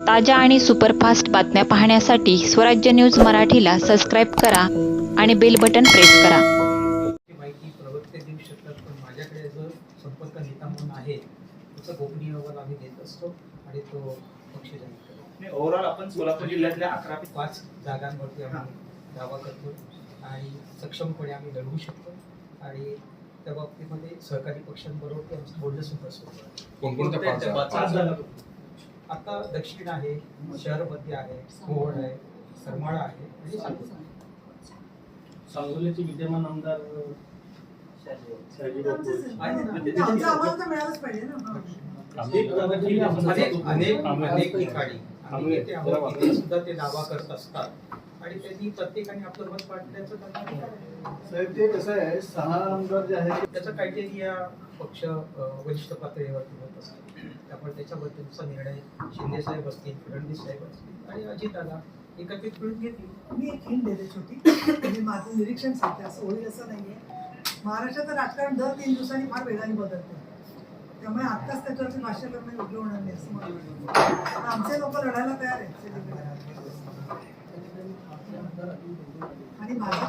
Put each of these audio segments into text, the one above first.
ताज्या आणि सुपरफास्ट बातम्या पाहण्यासाठी स्वराज्य न्यूज मराठीला सबस्क्राईब करा आणि बेल बटन प्रेस करा. ती माहिती प्रवक्ते देऊ शकतात पण माझ्याकडे जो संपर्क नेता म्हणून आहे त्याचा गोपनीय अहवाल आम्ही देत असतो आणि तो पक्ष जाहीर करतो. ओव्हरऑल आपण सोलापूर जिल्ह्यातल्या अकरा पाच जागांवरती आम्ही दावा करतो आणि सक्षमपणे आम्ही लढवू शकतो आणि त्या बाबतीमध्ये सहकारी पक्षांबरोबर ते आमचं बोलणं सुद्धा सुरू आहे. आता दक्षिण आहे शहर मध्य आहे कोवड आहे करमाळा आहे आणि सांगोला. सांगोल्याचे विद्यमान आमदार? म्हणजे अनेक अनेक ठिकाणी. सुद्धा ते दावा करत असतात. आणि त्यांनी प्रत्येकाने आपलं मत मांडण्याचं. साहेब ते कसं आहे? सहा आमदार जे आहेत त्याचा क्रायटेरिया पक्ष वरिष्ठ पातळीवरती होत असतो. त्यामुळे त्याच्याबद्दलचा निर्णय शिंदे साहेब असतील फडणवीस साहेब असतील आणि अजितदादा एकत्रित मिळून घेतील. मी एक हिंट देते छोटी म्हणजे माझं निरीक्षण सांगते असं होईल असं नाहीये. महाराष्ट्राचं राजकारण दर तीन दिवसांनी फार वेगाने बदलतं. त्यामुळे आत्ताच त्याच्यावरती भाष्य करणं योग्य होणार नाही असं मला आमचे लोक लढायला तयार आहेत.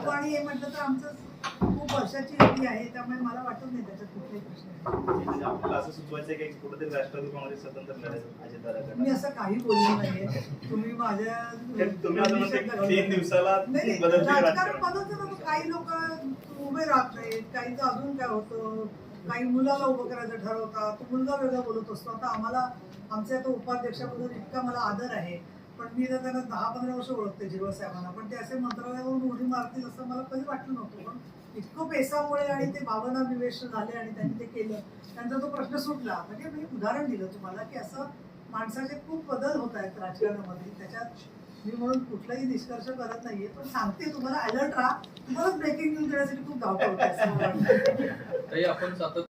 सगळीकडे. आणि हे म्हटलं तर आमचं खूप वर्षाची युती आहे त्यामुळे मला वाटत नाही त्याच्यात कुठलाही प्रश्न. म्हणजे आपल्याला असं सुचवायचं आहे की कुठेतरी राष्ट्रवादी काँग्रेस स्वतंत्र लढायचं मी अजितदादाकडे असं काही बोललो नाहीये. तुम्ही माझ्या ते तुम्ही अजून ते तीन दिवसाला नाही नाही, बदलते राजकारण राजकारण. बदलतं ना मग काही लोक उभे राहत नाहीत. काहीचं अजून काय होतं? काही मुलाला उभं करायचं ठरवतात तो मुलगा वेगळा बोलत असतो. आता आम्हाला आमच्या आता उपाध्यक्षामधून इतका मला आदर आहे. पण मी तर त्यांना दहा पंधरा वर्ष ओळखते जिरवा साहेबांना. पण ते असे मंत्रालयावरून उडी मारतील असं मला कधी वाटलं नव्हतं पण इतकं पेसामुळे आणि ते भावना विवेश झाले आणि त्यांनी ते केलं त्यांचा तो प्रश्न सुटला. म्हणजे मी उदाहरण दिलं तुम्हाला की असं माणसाचे खूप बदल होत आहेत राजकारणामध्ये. त्याच्यात मी म्हणून कुठलाही निष्कर्ष करत नाहीये पण सांगते तुम्हाला अलर्ट राहा. तुम्हाला ब्रेकिंग न्यूज देण्यासाठी खूप धावपळ होते आपण सातत्य